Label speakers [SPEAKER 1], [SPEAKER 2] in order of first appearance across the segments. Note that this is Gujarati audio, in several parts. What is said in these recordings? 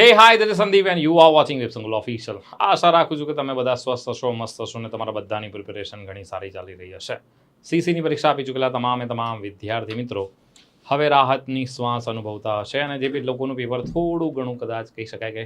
[SPEAKER 1] Hey hi is Sandeep and you are watching Websankul official આશા રાખું છું કે તમે બધા સ્વસ્થ હશો મસ્ત હશો ને તમારા બધાની પ્રિપેરેશન ઘણી સારી ચાલી રહી હશે. સીસીની પરીક્ષા આપી ચૂકેલા તમામે તમામ વિદ્યાર્થી મિત્રો. હવે રાહતની શ્વાસ અનુભવતા હશે અને જે બી લોકોનું પેપર થોડું ઘણું કદાચ કહી શકાય કે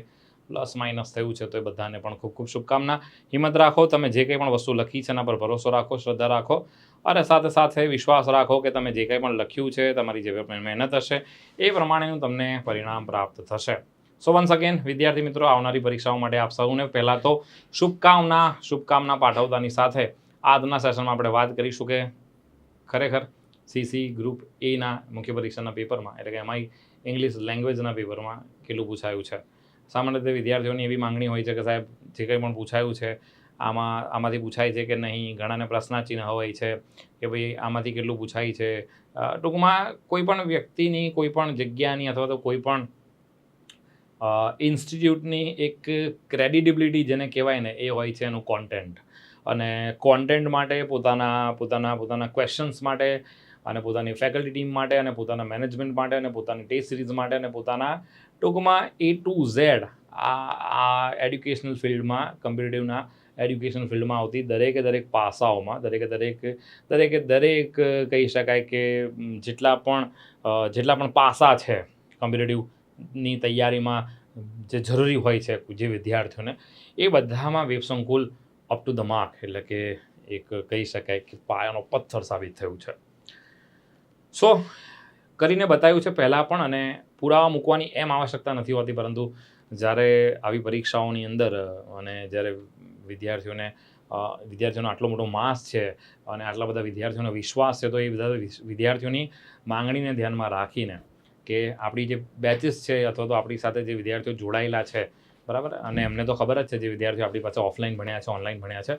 [SPEAKER 1] પ્લસ માઇનસ થયું છે તો એ બધાને પણ ખૂબ ખૂબ શુભકામના. હિંમત રાખો, તમે જે કંઈ પણ વસ્તુ લખી છે એના પર ભરોસો રાખો, શ્રદ્ધા રાખો અને સાથે સાથે વિશ્વાસ રાખો કે તમે જે કંઈ પણ લખ્યું છે, તમારી જે મહેનત હશે એ પ્રમાણેનું તમને પરિણામ પ્રાપ્ત થશે. સો વન્સ અગેન વિદ્યાર્થી મિત્રો, આવનારી પરીક્ષાઓ માટે આપ સૌને પહેલાં તો શુભકામના શુભકામના પાઠવતાની સાથે આજના સેશનમાં આપણે વાત કરીશું કે ખરેખર સીસી ગ્રુપ એના મુખ્ય પરીક્ષાના પેપરમાં, એટલે કે એમાં ઇંગ્લિશ લેંગ્વેજના પેપરમાં કેટલું પૂછાયું છે. સામાન્ય રીતે વિદ્યાર્થીઓની એવી માંગણી હોય છે કે સાહેબ, જે કંઈ પણ પૂછાયું છે, આમાં, આમાંથી પૂછાય છે કે નહીં, ઘણાને પ્રશ્નાચિહ્ન હોય છે કે ભાઈ આમાંથી કેટલું પૂછાય છે. ટૂંકમાં કોઈ પણ વ્યક્તિની, કોઈ પણ જગ્યાની અથવા તો કોઈ પણ ઇન્સ્ટિટ્યૂટની એક ક્રેડિટેબિલિટી જેને કહેવાય ને, એ હોય છે એનું કોન્ટેન્ટ અને કોન્ટેન્ટ માટે પોતાના પોતાના પોતાના ક્વેશ્ચન્સ માટે અને પોતાની ફેકલ્ટી ટીમ માટે અને પોતાના મેનેજમેન્ટ માટે અને પોતાની ટેસ્ટ સિરીઝ માટે અને પોતાના ટૂંકમાં એ ટુ ઝેડ આ આ એડ્યુકેશનલ ફિલ્ડમાં કમ્પિટેટિવના એડ્યુકેશન ફિલ્ડમાં આવતી દરેકે દરેક પાસાઓમાં, દરેકે દરેક દરેકે દરેક કહી શકાય કે, જેટલા પણ જેટલા પણ પાસા છે કોમ્પિટિટિવની તૈયારીમાં જે જરૂરી હોય છે જે વિદ્યાર્થીઓને, એ બધામાં Websankul up to the mark એટલે કે એક કહી શકાય કે પાયાનો પથ્થર સાબિત થયું છે. સો કરીને બતાવ્યું છે પહેલાં પણ અને પુરાવા મૂકવાની એમ આવશ્યકતા નથી હોતી, પરંતુ જ્યારે આવી પરીક્ષાઓની અંદર અને જ્યારે વિદ્યાર્થીઓને વિદ્યાર્થીઓનો આટલો મોટો માસ છે અને આટલા બધા વિદ્યાર્થીઓનો વિશ્વાસ છે, તો એ બધા વિદ્યાર્થીઓની માંગણીને ધ્યાનમાં રાખીને કે આપણી જે બેચીસ છે અથવા તો આપણી સાથે જે વિદ્યાર્થીઓ જોડાયેલા છે, બરાબર? અને એમને તો ખબર જ છે જે વિદ્યાર્થીઓ આપણી પાસે ઓફલાઈન ભણ્યા છે ઓનલાઈન ભણ્યા છે.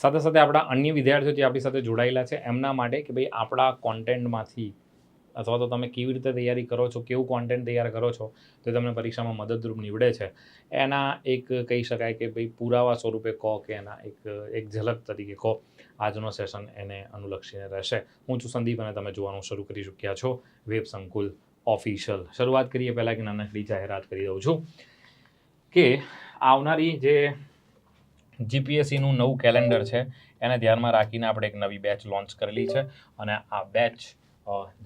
[SPEAKER 1] સાથે સાથે આપણા અન્ય વિદ્યાર્થીઓ જે આપણી સાથે જોડાયેલા છે, એમના માટે કે ભાઈ આપણા કોન્ટેન્ટમાંથી અથવા તો તમે કેવી રીતે તૈયારી કરો છો, કેવું કોન્ટેન્ટ તૈયાર કરો છો, તો તમને પરીક્ષામાં મદદરૂપ નીવડે છે. એના એક કહી શકાય કે ભાઈ પુરાવા સ્વરૂપે કહો કે એના એક એક ઝલક તરીકે કહો. આજનો સેશન એને અનુલક્ષીને રહેશે. હું છું સંદીપ અને તમે જોવાનું શરૂ કરી ચૂક્યા છો વેબ સંકુલ. ઓફિશિયલ શરૂઆત કરીએ પહેલાં કે નાનકડી જાહેરાત કરી દઉં છું કે આવનારી જે જીપીએસસીનું નવું કેલેન્ડર છે, એને ધ્યાનમાં રાખીને આપણે એક નવી બેચ લોન્ચ કરેલી છે અને આ બેચ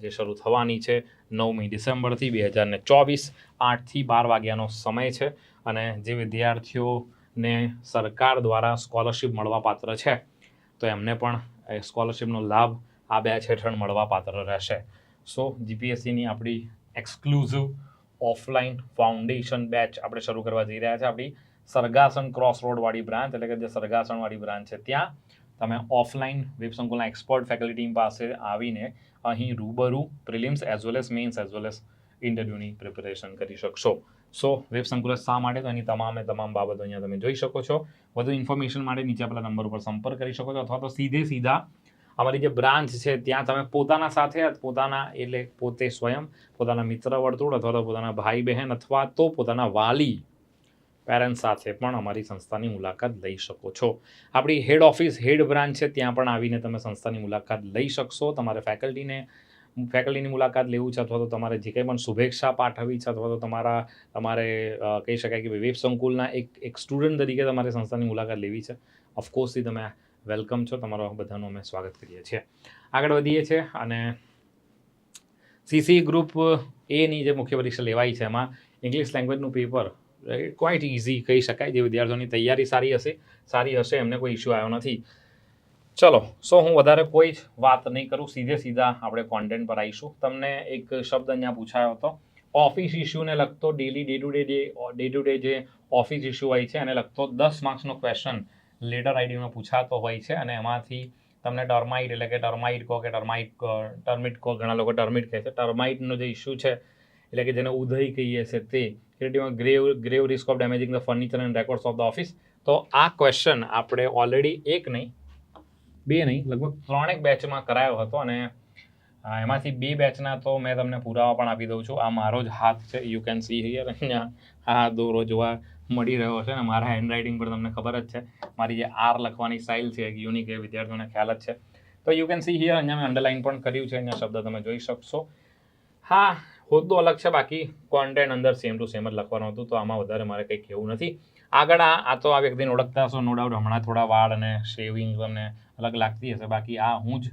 [SPEAKER 1] જે શરૂ થવાની છે નવમી ડિસેમ્બરથી બે હજાર ને ચોવીસ આઠથી બાર વાગ્યાનો સમય છે અને જે વિદ્યાર્થીઓને સરકાર દ્વારા સ્કોલરશિપ મળવાપાત્ર છે, તો એમને પણ એ સ્કોલરશિપનો લાભ આ બેચ હેઠળ મળવાપાત્ર રહેશે. સો જીપીએસસીની આપણી એક્સક્લુઝિવ ઓફલાઈન ફાઉન્ડેશન બેચ આપણે શરૂ કરવા જઈ રહ્યા છે. આપણી સરગાસણ ક્રોસ રોડવાળી બ્રાન્ચ એટલે કે જે સરગાસણવાળી બ્રાન્ચ છે, ત્યાં તમે ઓફલાઈન વેબસંકુલના એક્સપર્ટ ફેકલ્ટી પાસે આવીને અહીં રૂબરૂ prelims as well as mains as well as ઇન્ટરવ્યૂની preparation કરી શકશો. સો વેબ સંકુલ શા માટે? તો એની તમામે તમામ બાબતો અહીંયા તમે જોઈ શકો છો. વધુ ઇન્ફોર્મેશન માટે નીચે આપેલા નંબર ઉપર સંપર્ક કરી શકો છો અથવા તો સીધે સીધા અમારી જે બ્રાન્ચ છે, ત્યાં તમે પોતાના સાથે પોતાના એટલે પોતે સ્વયં, પોતાના મિત્ર વર્તુળ અથવા તો પોતાના ભાઈ બહેન અથવા તો પોતાના વાલી પેરેન્ટ્સ સાથે પણ અમારી સંસ્થાની મુલાકાત લઈ શકો છો. આપણી હેડ ઓફિસ હેડ બ્રાન્ચ છે, ત્યાં પણ આવીને તમે સંસ્થાની મુલાકાત લઈ શકશો. તમારે ફેકલ્ટીને ફેકલ્ટીની મુલાકાત લેવું છે અથવા તો તમારે જે કંઈ પણ શુભેચ્છા પાઠવવી છે અથવા તો તમારા, તમારે કહી શકાય કે વેબ સંકુલના એક એક સ્ટુડન્ટ તરીકે તમારે સંસ્થાની મુલાકાત લેવી છે. ઓફકોર્સથી તમે વેલકમ છો તમારો બધાનું. અમે સ્વાગત કરીએ છીએ. આગળ વધીએ છીએ અને સીસી ગ્રુપ એની જે મુખ્ય પરીક્ષા લેવાઈ છે એમાં ઇંગ્લિશ લેંગ્વેજનું પેપર ક્વાઇટ ઇઝી કહી શકાય. જે વિદ્યાર્થીઓની તૈયારી સારી હશે સારી હશે, એમને કોઈ ઇશ્યુ આવ્યો નથી. ચલો, સો હું વધારે કોઈ જ વાત નહીં કરું. સીધે સીધા આપણે કોન્ટેન્ટ પર આવીશું. તમને એક શબ્દ અહીંયા પૂછાયો હતો. ઓફિસ ઇશ્યુને લગતો daily day to day day to day જે ઓફિસ ઇશ્યુ હોય છે, એને લગતો દસ માર્ક્સનો ક્વેશ્ચન લેટર આઈડીમાં પૂછાતો હોય છે અને એમાંથી તમને ટર્માઇટ એટલે કે ટર્માઇટ કહો કે ટર્માઇટ ટર્મિટ કહો, ઘણા લોકો ટર્મિટ કહે છે. ટર્માઇટનો જે ઇશ્યુ છે, એટલે કે જેને ઉદય કહીએ છે તે, ક્રિએટિવમાં grave grave risk of damaging the furniture and records of the office તો આ ક્વેશ્ચન આપણે ઓલરેડી એક નહીં, બે નહીં, લગભગ ત્રણેક બેચમાં કરાયો હતો અને એમાંથી બે બેચના તો મેં તમને પુરાવા પણ આપી દઉં છું. આ મારો જ હાથ છે. યુ કેન સી હિયર અહીંયા આ દોરો જોવા મળી રહ્યો છે ને મારા હેન્ડરાઇટિંગ પર તમને ખબર જ છે. મારી જે આર લખવાની સ્ટાઇલ છે, એક યુનિક એ વિદ્યાર્થીઓને ખ્યાલ જ છે. તો યુ કેન સી હિયર અહીંયા મેં અંડરલાઇન પણ કર્યું છે, અહીંયા શબ્દ તમે જોઈ શકશો. હા, હોદ્દો અલગ છે, બાકી કોન્ટેન્ટ અંદર સેમ ટુ સેમ જ લખવાનું હતું, તો આમાં વધારે મારે કંઈ કહેવું નથી. આગળ આ આ તો આ વ્યક્તિને ઓળખતા હશો નો ડાઉટ હમણાં થોડા વાળ અને શેવિંગ તમને અલગ લાગતી હશે. બાકી આ હું જ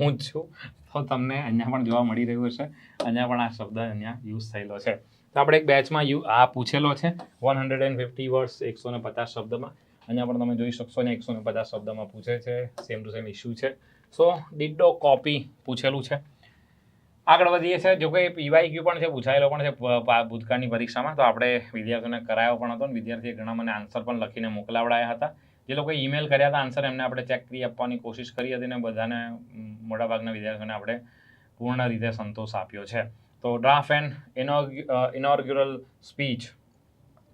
[SPEAKER 1] હું જ છું. તો તમને અહીંયા પણ જોવા મળી રહ્યું હશે. અહીંયા પણ આ શબ્દ અહીંયા યુઝ થયેલો છે. તો આપણે એક બેચમાં યુ, આ પૂછેલો છે. One hundred and fifty words એકસો ને પચાસ શબ્દમાં. અહીંયા પણ તમે જોઈ શકશો ને એકસો ને પચાસ શબ્દમાં પૂછે છે. સેમ ટુ સેમ ઇસ્યુ છે. સો ડિડો કોપી પૂછેલું છે. આગળ વધીએ છે જો કે પીવાય ક્યુ પણ છે, પૂછાયેલો પણ છે ભૂતકાળની પરીક્ષામાં. તો આપણે વિદ્યાર્થીઓને કરાયો પણ હતો અને વિદ્યાર્થીએ ઘણા મને આન્સર પણ લખીને મોકલાવડાયા હતા. જે લોકો ઈમેલ કર્યા હતા આન્સર એમને આપણે ચેક કરી આપવાની કોશિશ કરી હતી ને બધાને મોટાભાગના વિદ્યાર્થીઓને આપણે પૂર્ણ રીતે સંતોષ આપ્યો છે. તો draft and inaugural speech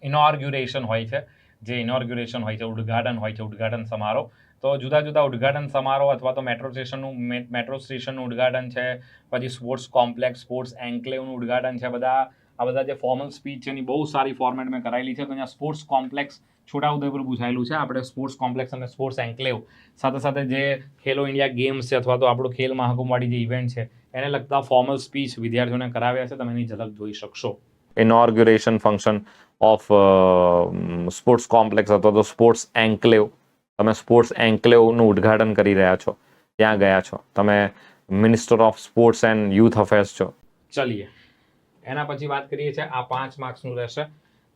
[SPEAKER 1] inauguration હોય છે, જે ઇનોર્ગ્યુરેશન હોય છે, ઉદ્ઘાટન હોય છે, ઉદ્ઘાટન સમારોહ. તો જુદા જુદા ઉદ્ઘાટન સમારોહ અથવા તો મેટ્રો સ્ટેશનનું મેટ્રો સ્ટેશનનું ઉદ્ઘાટન છે, પછી સ્પોર્ટ્સ કોમ્પ્લેક્સ સ્પોર્ટ્સ એન્કલેવનું ઉદ્ઘાટન છે, બધા, આ બધા જે ફોર્મલ સ્પીચ છે એની બહુ સારી ફોર્મેટ મેં કરાયેલી છે. તો અહીંયા સ્પોર્ટ્સ કોમ્પ્લેક્સ છોટાઉદેપુર પૂછાયેલું છે. આપણે સ્પોર્ટ્સ કોમ્પ્લેક્સ અને સ્પોર્ટ્સ એન્કલેવ સાથે સાથે જે ખેલો ઇન્ડિયા ગેમ્સ છે અથવા તો આપણું ખેલ મહાકુંભવાળી જે ઇવેન્ટ છે એને લગતા ફોર્મલ સ્પીચ વિદ્યાર્થીઓને કરાવ્યા છે. તમે એની ઝલક જોઈ શકશો. Inauguration function of sports complex અથવા તો સ્પોર્ટ્સ એન્કલેવ તમે સ્પોર્ટ્સ એન્કલેવનું ઉદ્ઘાટન કરી રહ્યા છો. ત્યાં ગયા છો. તમે minister of sports and youth affairs છો. ચલીએ. એના પછી વાત કરીએ છીએ. આ પાંચ માર્ક્સનું રહેશે.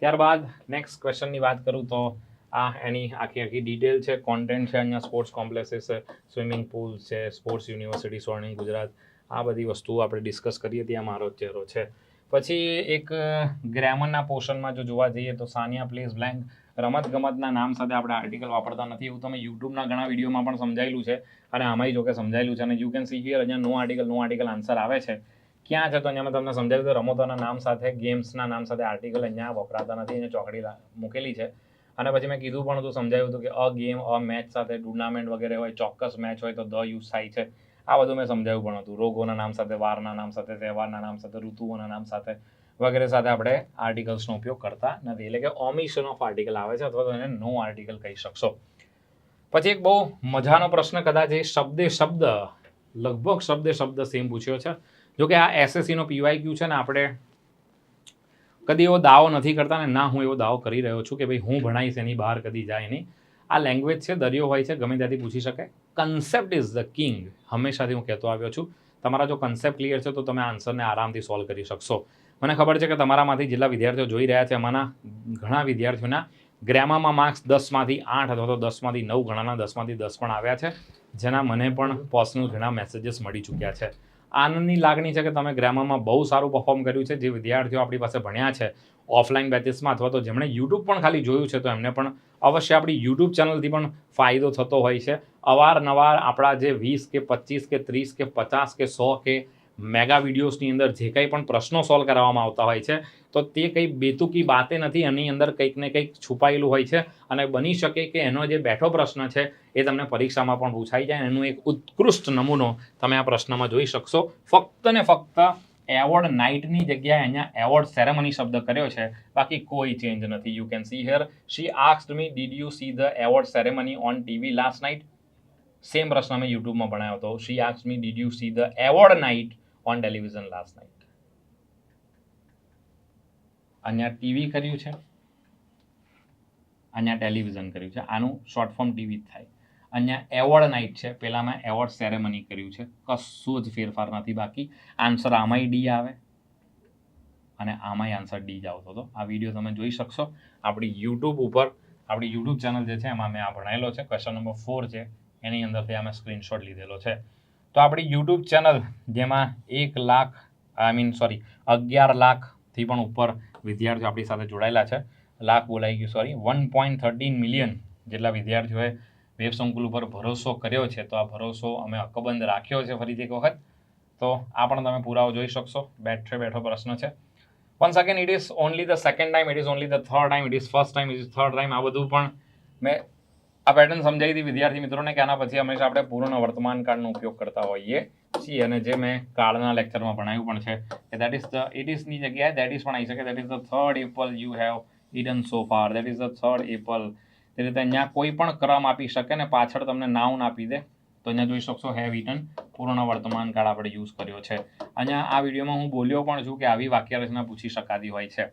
[SPEAKER 1] ત્યારબાદ નેક્સ્ટ ક્વેશ્ચનની વાત કરું તો આ એની આખી આખી ડિટેલ છે. કોન્ટેન્ટ છે અહીંયા સ્પોર્ટ્સ કોમ્પ્લેક્સીસ છે. સ્વિમિંગ પુલ છે. સ્પોર્ટ્સ યુનિવર્સિટી સ્વર્ણિમ ગુજરાત આ બધી વસ્તુઓ આપણે ડિસ્કસ કરીએ ત્યાં મારો જ ચહેરો છે. પછી એક ગ્રામરના પોર્શનમાં જો જોવા જઈએ તો સાનિયા પ્લેસ બ્લેન્ક રમત ગમતના નામ સાથે આપણે આર્ટિકલ વાપરતા નથી એવું તમે યુટ્યુબના ઘણા વિડીયોમાં પણ સમજાયેલું છે. અને આમાંય જો કે સમજાયેલું છે અને યુ કેન સી હિયર અહીંયા નો આર્ટિકલ નો આર્ટિકલ આન્સર આવે છે. ક્યાં છે તો અહીંયા મેં તમને સમજાવ્યું કે રમતોના નામ સાથે ગેમ્સના નામ સાથે આર્ટિકલ અહીંયા વપરાતા નથી, અહીંયા ચોકડી મૂકેલી છે. અને પછી મેં કીધું પણ હતું સમજાવ્યું હતું કે અ ગેમ અ મેચ સાથે ટુર્નામેન્ટ વગેરે હોય, ચોક્કસ મેચ હોય તો ધ યુઝ થાય છે. આ બધું મેં સમજાવ્યું પણ હતું. રોગોના નામ સાથે, વારના નામ સાથે, તહેવારના નામ સાથે, ઋતુઓના નામ સાથે વગેરે સાથે આપણે આર્ટિકલ્સનો ઉપયોગ કરતા નથી. એટલે કે ઓમિશન ઓફ આર્ટિકલ આવે છે અથવા તો એને નો આર્ટિકલ કહી શકશો. પછી એક બહુ મજાનો પ્રશ્ન કદાચ એ શબ્દે શબ્દ, લગભગ શબ્દે શબ્દ સેમ પૂછ્યો છે. જો કે આ એસએસસીનો પીવાય ક્યુ છે ને આપણે કદી એવો દાવો નથી કરતા ને ના હું એવો દાવો કરી રહ્યો છું કે ભાઈ હું ભણાવીશ એની બહાર કદી જાય નહીં. આ લેંગ્વેજ છે, દરિયો હોય છે, ગમે ત્યાંથી પૂછી શકે. કન્સેપ્ટ ઇઝ ધ કિંગ હંમેશાથી હું કહેતો આવ્યો છું. તમારા જો કન્સેપ્ટ ક્લિયર છે, તો તમે આન્સરને આરામથી સોલ્વ કરી શકશો. મને ખબર છે કે તમારામાંથી જેટલા વિદ્યાર્થીઓ જોઈ રહ્યા છે, એમાંના ઘણા વિદ્યાર્થીઓના ગ્રેમામાં માર્ક્સ દસમાંથી આઠ અથવા તો દસમાંથી નવ, ઘણાના દસમાંથી દસ પણ આવ્યા છે, જેના મને પણ પર્સનલ ઘણા મેસેજીસ મળી ચૂક્યા છે. આનંદની લાગણી છે કે તમે ગ્રામામાં બહુ સારું પરફોર્મ કર્યું છે. જે વિદ્યાર્થીઓ આપણી પાસે ભણ્યા છે ઓફલાઈન બેચીસમાં અથવા તો જેમણે યુટ્યુબ પણ ખાલી જોયું છે, તો એમને પણ અવશ્ય આપણી યુટ્યુબ ચેનલથી પણ ફાયદો થતો હોય છે. અવારનવાર આપણા જે વીસ કે પચીસ કે ત્રીસ કે પચાસ કે સો કે મેગા વિડીયોઝની અંદર જે કંઈ પણ પ્રશ્નો સોલ્વ કરવામાં આવતા હોય છે, તો તે કંઈ બેતુકી બાતે નથી, એની અંદર કંઈક ને કંઈક છુપાયેલું હોય છે અને બની શકે કે એનો જે બેઠો પ્રશ્ન છે એ તમને પરીક્ષામાં પણ પૂછાઈ જાય. એનું એક ઉત્કૃષ્ટ નમૂનો તમે આ પ્રશ્નમાં જોઈ શકશો. ફક્ત ને ફક્ત એવોર્ડ નાઇટની જગ્યાએ અહીંયા એવોર્ડ સેરેમની શબ્દ કર્યો છે. બાકી કોઈ ચેન્જ નથી. You can see here she asked me did you see the award ceremony on TV last night same પ્રશ્ન મેં યુટ્યુબમાં ભણાવ્યો હતો. She asked me did you see the award night on television last night અહીંયા ટીવી કર્યું છે. અહીંયા ટેલિવિઝન કર્યું છે. આનું શોર્ટ ફોર્મ ટીવી જ થાય. અહીંયા એવોર્ડ નાઇટ છે. પહેલાંમાં એવોર્ડ સેરેમની કર્યું છે. કશું જ ફેરફાર નથી બાકી. આન્સર આમાંય ડી આવે. અને આમાંય આન્સર ડી જ આવતો હતો. આ વીડિયો તમે જોઈ શકશો. આપણી યુટ્યુબ ઉપર, આપણી યુટ્યુબ ચેનલ જે છે, એમાં મેં આ ભણાયેલો છે. ક્વેશ્ચન નંબર ફોર છે. એની અંદરથી અમે સ્ક્રીનશોટ લીધેલો છે. તો આપણી યુટ્યુબ ચેનલ જેમાં એક લાખ આઈ મીન સોરી અગિયાર લાખથી પણ ઉપર વિદ્યાર્થીઓ આપણી સાથે જોડાયેલા છે. લાખ બોલાઈ ગયું sorry one point thirteen million જેટલા વિદ્યાર્થીઓએ વેબ સંકુલ ઉપર ભરોસો કર્યો છે. તો આ ભરોસો અમે અકબંધ રાખ્યો છે ફરીથી એક વખત. તો આ પણ તમે પુરાવો જોઈ શકશો. બેઠે બેઠો પ્રશ્ન છે. Once again it is only the second time it is only the third time it is first time it is third time આ બધું પણ મેં આ પેટર્ન સમજાવી હતી વિદ્યાર્થી મિત્રોને કે આના પછી હંમેશા આપણે પૂર્ણ વર્તમાન કાળનો ઉપયોગ કરતા હોઈએ છીએ. અને જે મેં કાળના લેક્ચરમાં ભણાવ્યું પણ છે કે દેટ ઇઝ ધ ઇટ ઇઝની જગ્યાએ દેટ ઇઝ પણ આવી શકે. That is the third apple you have eaten so far that is the third apple તે રીતે અહીંયા કોઈ પણ ક્રમ આપી શકે ને પાછળ તમને નાઉન આપી દે. તો અહીંયા જોઈ શકશો હેવ ઇટન પૂર્ણ વર્તમાન કાળ આપણે યુઝ કર્યો છે. અહીંયા આ વિડીયોમાં હું બોલ્યો પણ છું કે આવી વાક્ય રચના પૂછી શકાતી હોય છે.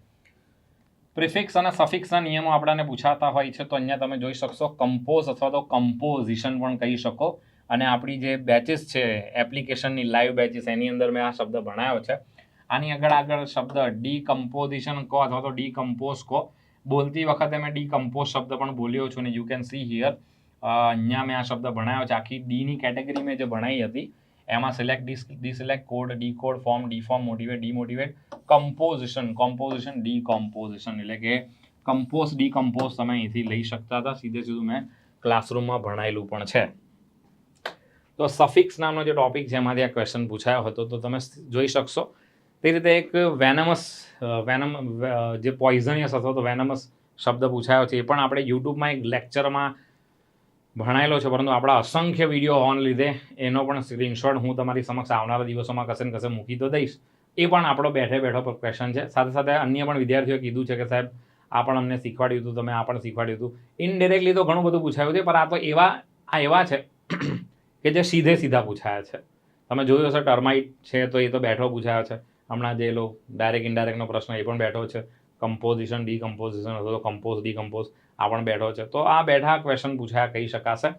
[SPEAKER 1] પ્રિફિક્સ અને સફિક્સના નિયમો આપણાને પૂછાતા હોય છે, તો અહીંયા તમે જોઈ શકશો કમ્પોઝ અથવા તો કમ્પોઝિશન પણ કહી શકો. અને આપણી જે બેચીસ છે એપ્લિકેશનની લાઈવ બેચીસ એની અંદર મેં આ શબ્દ ભણાયો છે. આની આગળ આગળ શબ્દ ડીકમ્પોઝિશન કહો અથવા તો ડીકમ્પોઝ કહો. બોલતી વખતે મેં ડીકમ્પોઝ શબ્દ પણ બોલ્યો છું અને યુ કેન સી હિયર અહીંયા મેં આ શબ્દ ભણાયો છે. આખી ડીની કેટેગરી મેં જે ભણાઈ હતી એમાં select deselect code decode form deform motivate demotivate composition composition decomposition એટલે કે કમ્પોઝ ડીકમ્પોઝ તમે અહીંથી લઈ શકતા હતા. સીધે સીધું મેં ક્લાસરૂમમાં ભણાયેલું પણ છે. તો સફિક્સ નામનો જે ટોપિક છે, એમાંથી આ ક્વેશ્ચન પૂછાયો હતો, તો તમે જોઈ શકશો. તે રીતે એક વેનમસ વેનમ જે પોઈઝનિયસ અથવા તો વેનમસ શબ્દ પૂછાયો છે, એ પણ આપણે યુટ્યુબમાં એક લેક્ચરમાં ભણાયેલો છે, પરંતુ આપણા અસંખ્ય વીડિયો હોવાને લીધે એનો પણ સ્ક્રીનશોટ હું તમારી સમક્ષ આવનારા દિવસોમાં કશે ને કશે મૂકી તો દઈશ. એ પણ આપણો બેઠે બેઠો ક્વેશ્ચન છે. સાથે સાથે અન્ય પણ વિદ્યાર્થીઓએ કીધું છે કે, સાહેબ, આ પણ અમને શીખવાડ્યું હતું, તમે આ પણ શીખવાડ્યું હતું. ઇનડિરેક્ટલી તો ઘણું બધું પૂછાયું છે, પણ આ તો એવા, આ એવા છે કે જે સીધે સીધા પૂછાયા છે. તમે જોયું હશે ટર્માઇટ છે તો એ તો બેઠો પૂછાયો છે. હમણાં જે લો ડાયરેક્ટ ઇનડાયરેક્ટનો પ્રશ્ન એ પણ બેઠો છે. કમ્પોઝિશન ડીકમ્પોઝિશન અથવા તો કમ્પોઝ ડીકમ્પોઝ આ પણ બેઠો છે. તો આ બેઠા ક્વેશ્ચન પૂછાયા, કહી શકાશે.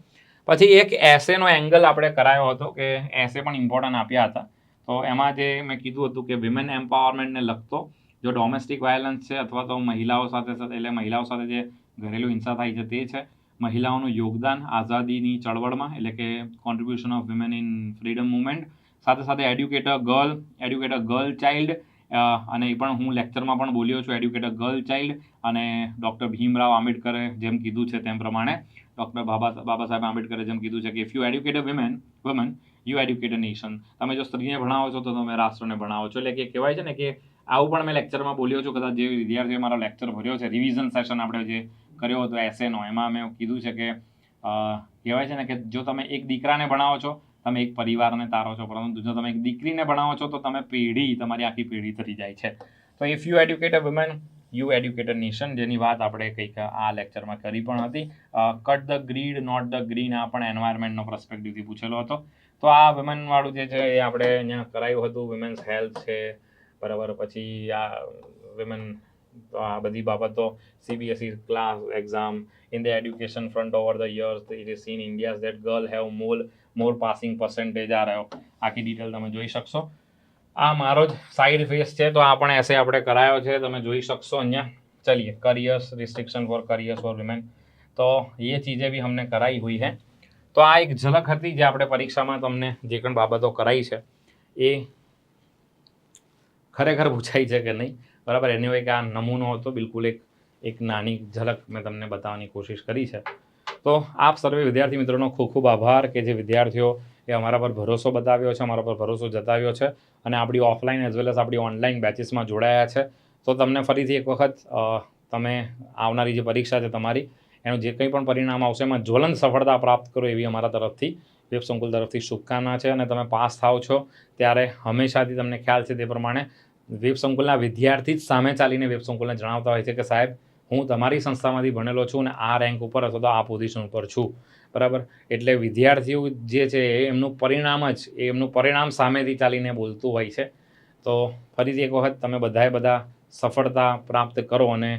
[SPEAKER 1] પછી એક એસેનો એંગલ આપણે કરાયો હતો કે એસે પણ ઇમ્પોર્ટન્ટ આપ્યા હતા. તો એમાં જે મેં કીધું હતું કે વિમેન એમ્પાવરમેન્ટને લગતો જો ડોમેસ્ટિક વાયલન્સ છે અથવા તો મહિલાઓ સાથે સાથે, એટલે મહિલાઓ સાથે જે ઘરેલું હિંસા થાય છે તે છે. મહિલાઓનું યોગદાન આઝાદીની ચળવળમાં, એટલે કે contribution of women in freedom movement સાથે સાથે educate a girl educate a girl child અને એ પણ હું લેક્ચરમાં પણ બોલ્યો છું એડ્યુકેટ ગર્લ ચાઇલ્ડ અને ડૉક્ટર ભીમરાવ આંબેડકરે જેમ કીધું છે તેમ પ્રમાણે ડૉક્ટર બાબા બાબા સાહેબ આંબેડકરે જેમ કીધું છે કે if you educate a women woman you educate a nation તમે જો સ્ત્રીને ભણાવો છો તો તમે રાષ્ટ્રને ભણાવો છો. એટલે કે કહેવાય છે ને કે, આવું પણ મેં લેક્ચરમાં બોલ્યો છું. કદાચ જે વિદ્યાર્થીઓ મારો લેક્ચર ભર્યો છે રિવિઝન સેશન આપણે જે કર્યો હતો એસેનો એમાં મેં કીધું છે કે કહેવાય છે ને કે, જો તમે એક દીકરાને ભણાવો છો તમે એક પરિવારને તારો છો, પરંતુ જો તમે એક દીકરીને ભણાવો છો, તો તમે પેઢી, તમારી આખી પેઢી થઈ જાય છે. તો if you educate a woman you educate a nation જેની વાત આપણે કંઈક આ લેક્ચરમાં કરી પણ હતી. Cut the grid not the green આ પણ એન્વાયરમેન્ટનો પર્સપેક્ટિવથી પૂછેલો હતો. તો આ વુમેનવાળું જે છે, એ આપણે અહીંયા કરાયું હતું. વુમેન્સ હેલ્થ છે, બરાબર. પછી આ વિમેન તો આ બધી બાબતો CBSE class exam in the education front over the years it is seen India's that girl have more more passing percentage આ રહ્યો. આખી ડિટેલ તમે જોઈ શકશો. આ મારો જ સાઈડ ફેસ છે, તો આ પણ એસે આપણે કરાયો છે, તમે જોઈ શકશો અહીંયા. ચલીએ careers restriction for careers for women તો એ ચીજે બી અમને કરાવી હોય છે તો આ એક ઝલક હતી જે આપણે પરીક્ષામાં તમને જે પણ બાબતો કરાઈ છે, એ ખરેખર પૂછાઈ છે કે નહીં. બરાબર એનો એક આ નમૂનો હતો, બિલકુલ એક એક નાની ઝલક મેં તમને બતાવવાની કોશિશ કરી છે. તો આપ સર્વે વિદ્યાર્થી મિત્રોનો ખૂબ ખૂબ આભાર કે જે વિદ્યાર્થીઓ એ અમારા પર ભરોસો બતાવ્યો છે, અમારા પર ભરોસો જતાવ્યો છે અને આપણી ઓફલાઈન એઝ વેલ એઝ આપણી ઓનલાઈન બેચીસમાં જોડાયા છે. તો તમને ફરીથી એક વખત તમે આવનારી જે પરીક્ષા છે તમારી, એનું જે કંઈ પણ પરિણામ આવશે એમાં જ્વલંત સફળતા પ્રાપ્ત કરો એવી અમારા તરફથી, વેબ સંકુલ તરફથી શુભકામના છે અને તમે પાસ થાવ છો, ત્યારે હંમેશાથી તમને ખ્યાલ છે તે પ્રમાણે વેબ સંકુલના વિદ્યાર્થી જ સામે ચાલીને વેબ સંકુલને જણાવતા હોય છે કે સાહેબ હું તમારી સંસ્થામાંથી ભણેલો છું અને આ રેન્ક ઉપર અથવા તો આ પોઝિશન ઉપર છું. બરાબર? એટલે વિદ્યાર્થીઓ જે છે એ એમનું પરિણામ જ, એ એમનું પરિણામ સામેથી ચાલીને બોલતું હોય છે. તો ફરીથી એક વખત તમે બધાએ બધા સફળતા પ્રાપ્ત કરો અને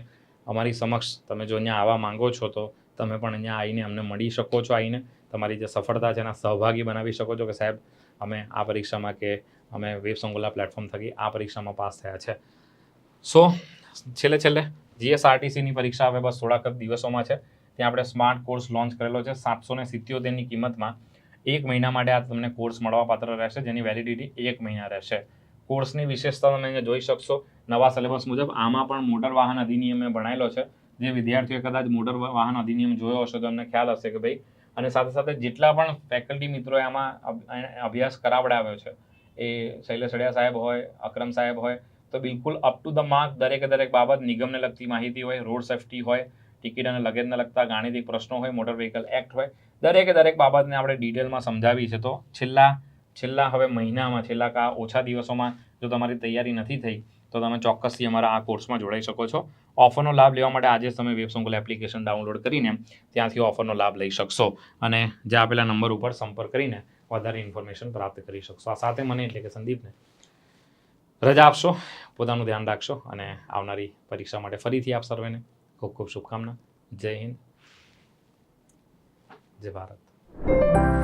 [SPEAKER 1] અમારી સમક્ષ તમે જો અહીંયા આવવા માંગો છો તો તમે પણ અહીંયા આવીને અમને મળી શકો છો આવીને. તમારી જે સફળતા છે એના સહભાગી બનાવી શકો છો કે સાહેબ, અમે આ પરીક્ષામાં કે અમે વેબ સંગોલા પ્લેટફોર્મ થકી આ પરીક્ષામાં પાસ થયા છે. સો છેલ્લે છેલ્લે જીએસઆરટીસીની પરીક્ષા હવે બસ થોડાક જ દિવસોમાં છે. ત્યાં આપણે સ્માર્ટ કોર્સ લોન્ચ કરેલો છે. સાતસો ને સિત્યોતેરની કિંમતમાં એક મહિના માટે આ તમને કોર્સ મળવાપાત્ર રહેશે, જેની વેલિડિટી એક મહિના રહેશે. કોર્સની વિશેષતા તમે અહીંયા જોઈ શકશો. નવા સિલેબસ મુજબ આમાં પણ મોટર વાહન અધિનિયમે ભણાયેલો છે. જે વિદ્યાર્થીઓએ કદાચ મોટર વાહન અધિનિયમ જોયો હશે તો એમને ખ્યાલ હશે કે ભાઈ, અને સાથે સાથે જેટલા પણ ફેકલ્ટી મિત્રોએ આમાં અભ્યાસ કરાવડાવ્યો છે, એ શૈલેષ અડિયા સાહેબ હોય, અક્રમ સાહેબ હોય તો બિલકુલ અપ ટુ ધ માર્ક દરેકે દરેક બાબત નિગમને લગતી માહિતી હોય રોડ સેફટી હોય ટિકિટ અને લગેજને લગતા ગાણિતિક પ્રશ્નો હોય મોટર વ્હીકલ એક્ટ હોય, દરેકે દરેક બાબતને આપણે ડિટેલમાં સમજાવી છે. તો છેલ્લા છેલ્લા હવે મહિનામાં, છેલ્લા કા ઓછા દિવસોમાં જો તમારી તૈયારી નથી થઈ, તો તમે ચોક્કસથી અમારા આ કોર્સમાં જોડાઈ શકો છો. ઓફરનો લાભ લેવા માટે આજે તમે વેબસંકુલ એપ્લિકેશન ડાઉનલોડ કરીને ત્યાંથી ઓફરનો લાભ લઈ શકશો. અને જે આપેલા નંબર ઉપર સંપર્ક કરીને વધારે ઇન્ફોર્મેશન પ્રાપ્ત કરી શકશો. આ સાથે મને એટલે કે સંદીપને રજા આપશો, પોતાનું ધ્યાન રાખશો અને આવનારી પરીક્ષા માટે ફરીથી આપ સર્વેને ખૂબ ખૂબ શુભકામના. જય હિન્દ. જય ભારત.